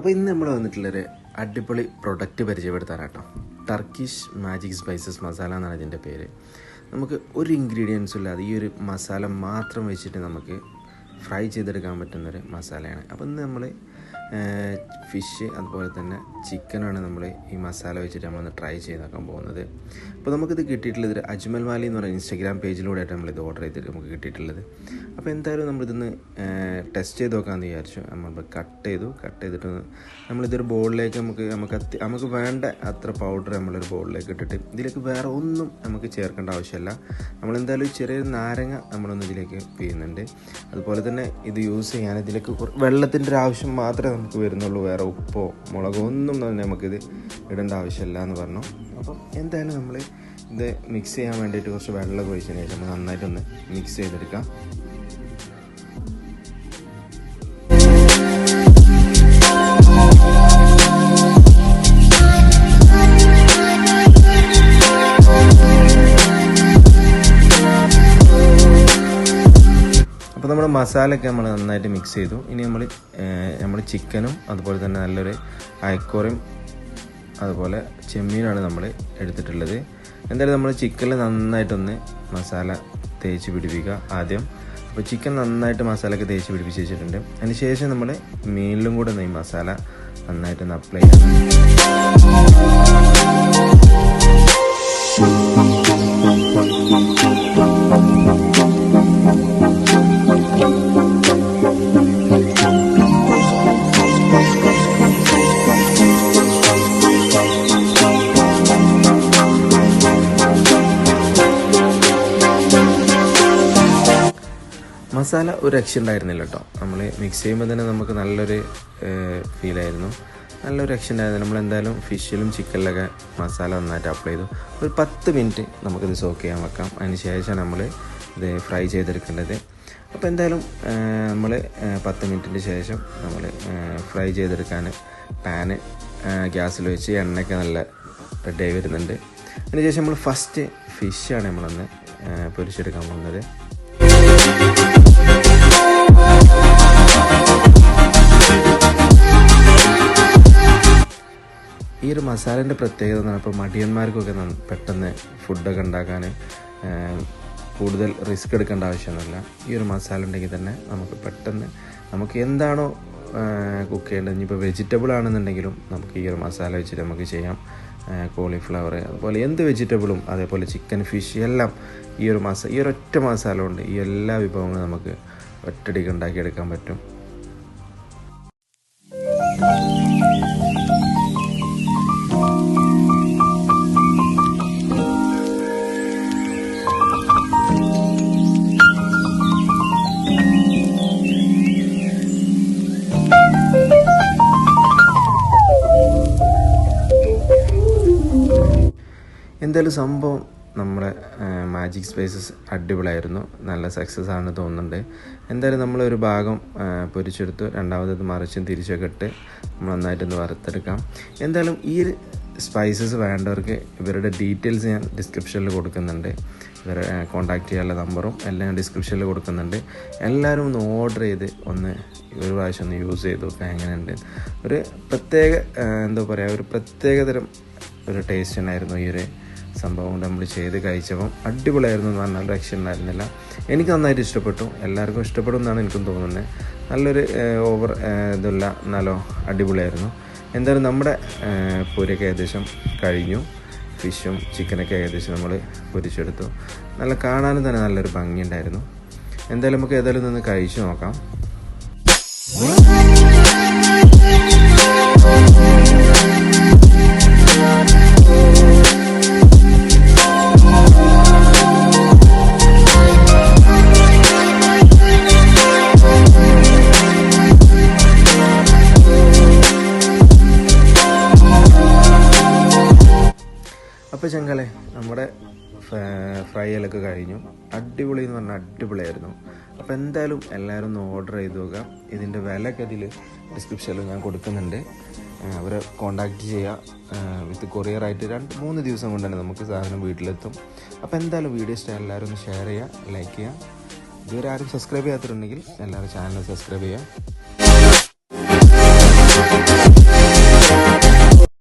അപ്പോൾ ഇന്ന് നമ്മൾ വന്നിട്ടുള്ളൊരു അടിപൊളി പ്രൊഡക്റ്റ് പരിചയപ്പെടുത്താനാട്ടോ. ടർക്കിഷ് മാജിക് സ്പൈസസ് മസാല എന്നാണ് ഇതിന്റെ പേര്. നമുക്ക് ഒരു ഇൻഗ്രീഡിയൻസും ഇല്ലാതെ ഈ ഒരു മസാല മാത്രം വെച്ചിട്ട് നമുക്ക് ഫ്രൈ ചെയ്തെടുക്കാൻ പറ്റുന്നൊരു മസാലയാണ്. അപ്പോൾ ഇന്ന് നമ്മൾ ഫിഷ് അതുപോലെ തന്നെ ചിക്കനാണ് നമ്മൾ ഈ മസാല വെച്ചിട്ട് നമ്മളൊന്ന് ട്രൈ ചെയ്ത് നോക്കാൻ പോകുന്നത്. അപ്പോൾ നമുക്കിത് കിട്ടിയിട്ടുള്ളത് അജ്മൽ വാലി എന്ന് പറയുന്ന ഇൻസ്റ്റാഗ്രാം പേജിലൂടെയായിട്ട് നമ്മളിത് ഓർഡർ ചെയ്തിട്ട് നമുക്ക് കിട്ടിയിട്ടുള്ളത്. അപ്പോൾ എന്തായാലും നമ്മളിതൊന്ന് ടെസ്റ്റ് ചെയ്ത് നോക്കാമെന്ന് വിചാരിച്ചു. നമ്മൾ കട്ട് ചെയ്തു. കട്ട് ചെയ്തിട്ട് നമ്മളിതൊരു ബോളിലേക്ക് നമുക്ക് നമുക്ക് നമുക്ക് വേണ്ട അത്ര പൗഡർ നമ്മളൊരു ബോളിലേക്ക് ഇട്ടിട്ട് ഇതിലേക്ക് വേറെ ഒന്നും നമുക്ക് ചേർക്കേണ്ട ആവശ്യമില്ല. നമ്മളെന്തായാലും ചെറിയൊരു നാരങ്ങ നമ്മളൊന്ന് ഇതിലേക്ക് പെയ്യുന്നുണ്ട് അതുപോലെ തന്നെ ഇത് യൂസ് ചെയ്യാൻ ഇതിലേക്ക് വെള്ളത്തിന്റെ ഒരു ആവശ്യം മാത്രമേ നമുക്ക് വരുന്നുള്ളൂ. വേറെ ഉപ്പോ മുളകോ ഒന്നും തന്നെ നമുക്കിത് ഇടേണ്ട ആവശ്യമില്ല എന്ന് പറഞ്ഞു. അപ്പം എന്തായാലും നമ്മൾ ഇത് മിക്സ് ചെയ്യാൻ വേണ്ടിയിട്ട് കുറച്ച് വെള്ളം ഒഴിച്ചതിന് ശേഷം നന്നായിട്ടൊന്ന് മിക്സ് ചെയ്തെടുക്കാം. മസാലയൊക്കെ നമ്മൾ നന്നായിട്ട് മിക്സ് ചെയ്തു. ഇനി നമ്മൾ നമ്മൾ ചിക്കനും അതുപോലെ തന്നെ നല്ലൊരു അയക്കോറയും അതുപോലെ ചെമ്മീനാണ് നമ്മൾ എടുത്തിട്ടുള്ളത്. എന്തായാലും നമ്മൾ ചിക്കനിൽ നന്നായിട്ടൊന്ന് മസാല തേച്ച് പിടിപ്പിക്കുക ആദ്യം. അപ്പോൾ ചിക്കൻ നന്നായിട്ട് മസാലയൊക്കെ തേച്ച് പിടിപ്പിച്ച് വെച്ചിട്ടുണ്ട്. അതിന് ശേഷം നമ്മൾ മീനിലും കൂടെ ഒന്ന് ഈ മസാല നന്നായിട്ട് ഒന്ന് അപ്ലൈ ചെയ്യാം. മസാല ഒരു രക്ഷ ഉണ്ടായിരുന്നില്ല കേട്ടോ നമ്മൾ മിക്സ് ചെയ്യുമ്പോൾ തന്നെ നമുക്ക് നല്ലൊരു ഫീലായിരുന്നു നല്ലൊരു രക്ഷ ഉണ്ടായിരുന്നു നമ്മൾ എന്തായാലും ഫിഷിലും ചിക്കനിലൊക്കെ മസാല നന്നായിട്ട് അപ്ലൈ ചെയ്തു. ഒരു പത്ത് മിനിറ്റ് നമുക്കിത് സോക്ക് ചെയ്യാൻ വെക്കാം. അതിന് ശേഷം നമ്മൾ ഇത് ഫ്രൈ ചെയ്തെടുക്കേണ്ടത്. അപ്പോൾ എന്തായാലും നമ്മൾ പത്ത് മിനിറ്റിന് ശേഷം നമ്മൾ ഫ്രൈ ചെയ്തെടുക്കാൻ പാന് ഗ്യാസിൽ വെച്ച് എണ്ണയൊക്കെ നല്ല റെഡിയായി വരുന്നുണ്ട്. അതിനുശേഷം നമ്മൾ ഫസ്റ്റ് ഫിഷാണ് നമ്മളൊന്ന് പൊരിച്ചെടുക്കാൻ പോകുന്നത്. ഈ ഒരു മസാലേന്റെ പ്രത്യേകത എന്ന് പറഞ്ഞാൽ ഇപ്പോൾ മടിയന്മാർക്കൊക്കെ പെട്ടെന്ന് ഫുഡൊക്കെ ഉണ്ടാക്കാൻ കൂടുതൽ റിസ്ക് എടുക്കേണ്ട ആവശ്യമൊന്നുമില്ല. ഈ ഒരു മസാല ഉണ്ടെങ്കിൽ തന്നെ നമുക്ക് പെട്ടെന്ന് നമുക്ക് എന്താണോ കുക്ക് ചെയ്യേണ്ടത്. ഇനിയിപ്പോൾ വെജിറ്റബിൾ ആണെന്നുണ്ടെങ്കിലും നമുക്ക് ഈ ഒരു മസാല വെച്ചിട്ട് നമുക്ക് ചെയ്യാം. കോളിഫ്ലവർ അതുപോലെ എന്ത് വെജിറ്റബിളും അതേപോലെ ചിക്കൻ ഫിഷ് എല്ലാം ഈ ഒരു മസാല ഈ ഒരു ഒറ്റ മസാല കൊണ്ട് ഈ എല്ലാ വിഭവങ്ങളും നമുക്ക് ഒറ്റടിക്ക് ഉണ്ടാക്കിയെടുക്കാൻ പറ്റും. എന്തായാലും സംഭവം നമ്മുടെ മാജിക് സ്പേസസ് അടിപൊളിയായിരുന്നു. നല്ല സക്സസ് ആണ് തോന്നുന്നുണ്ട്. എന്തായാലും നമ്മളൊരു ഭാഗം പൊരിച്ചെടുത്തു. രണ്ടാമത്തേത് മറിച്ചും തിരിച്ചൊക്കെ ഇട്ട് നമ്മൾ നന്നായിട്ടൊന്ന് വറുത്തെടുക്കാം. എന്തായാലും ഈ സ്പൈസസ് വേണ്ടവർക്ക് ഇവരുടെ ഡീറ്റെയിൽസ് ഞാൻ ഡിസ്ക്രിപ്ഷനിൽ കൊടുക്കുന്നുണ്ട്. ഇവരെ കോൺടാക്ട് ചെയ്യാനുള്ള നമ്പറും എല്ലാം ഞാൻ ഡിസ്ക്രിപ്ഷനിൽ കൊടുക്കുന്നുണ്ട്. എല്ലാവരും ഒന്ന് ഓർഡർ ചെയ്ത് ഒന്ന് ഒരു പ്രാവശ്യം ഒന്ന് യൂസ് ചെയ്ത് നോക്കുക എങ്ങനെയുണ്ട്. ഒരു പ്രത്യേക എന്താ പറയുക ഒരു പ്രത്യേകതരം ഒരു ടേസ്റ്റ് ഉണ്ടായിരുന്നു ഈ ഒരു സംഭവം കൊണ്ട് നമ്മൾ ചെയ്ത് കഴിച്ചപ്പം അടിപൊളിയായിരുന്നു എന്ന് പറഞ്ഞാൽ രക്ഷ ഉണ്ടായിരുന്നില്ല എനിക്ക് നന്നായിട്ട് ഇഷ്ടപ്പെട്ടു. എല്ലാവർക്കും ഇഷ്ടപ്പെടും എന്നാണ് എനിക്കും തോന്നുന്നത്. നല്ലൊരു ഓവർ ഇതുള്ള നല്ല അടിപൊളിയായിരുന്നു. എന്തായാലും നമ്മുടെ പൂരൊക്കെ ഏകദേശം കഴിഞ്ഞു. ഫിഷും ചിക്കനൊക്കെ ഏകദേശം നമ്മൾ പൊരിച്ചെടുത്തു. നല്ല കാണാനും തന്നെ നല്ലൊരു ഭംഗിയുണ്ടായിരുന്നു. എന്തായാലും നമുക്ക് ഏതായാലും നിന്ന് കഴിച്ചു നോക്കാം. അപ്പോൾ ചെങ്കലെ നമ്മുടെ ഫ്രൈകളൊക്കെ കഴിഞ്ഞു. അടിപൊളി എന്ന് പറഞ്ഞാൽ അടിപൊളിയായിരുന്നു. അപ്പോൾ എന്തായാലും എല്ലാവരും ഒന്ന് ഓർഡർ ചെയ്ത് നോക്കാം. ഇതിന്റെ വിലയൊക്കെ അതിൽ ഡിസ്ക്രിപ്ഷനിൽ ഞാൻ കൊടുക്കുന്നുണ്ട്. അവരെ കോണ്ടാക്ട് ചെയ്യുക വിത്ത് കൊറിയർ ആയിട്ട് രണ്ട് മൂന്ന് ദിവസം കൊണ്ട് തന്നെ നമുക്ക് സാധനം വീട്ടിലെത്തും. അപ്പോൾ എന്തായാലും വീഡിയോ ഇഷ്ടം എല്ലാവരും ഒന്ന് ഷെയർ ചെയ്യുക ലൈക്ക് ചെയ്യുക ഇതുവരെ ആരും സബ്സ്ക്രൈബ് ചെയ്യാത്തിട്ടുണ്ടെങ്കിൽ എല്ലാവരും ചാനൽ സബ്സ്ക്രൈബ് ചെയ്യുക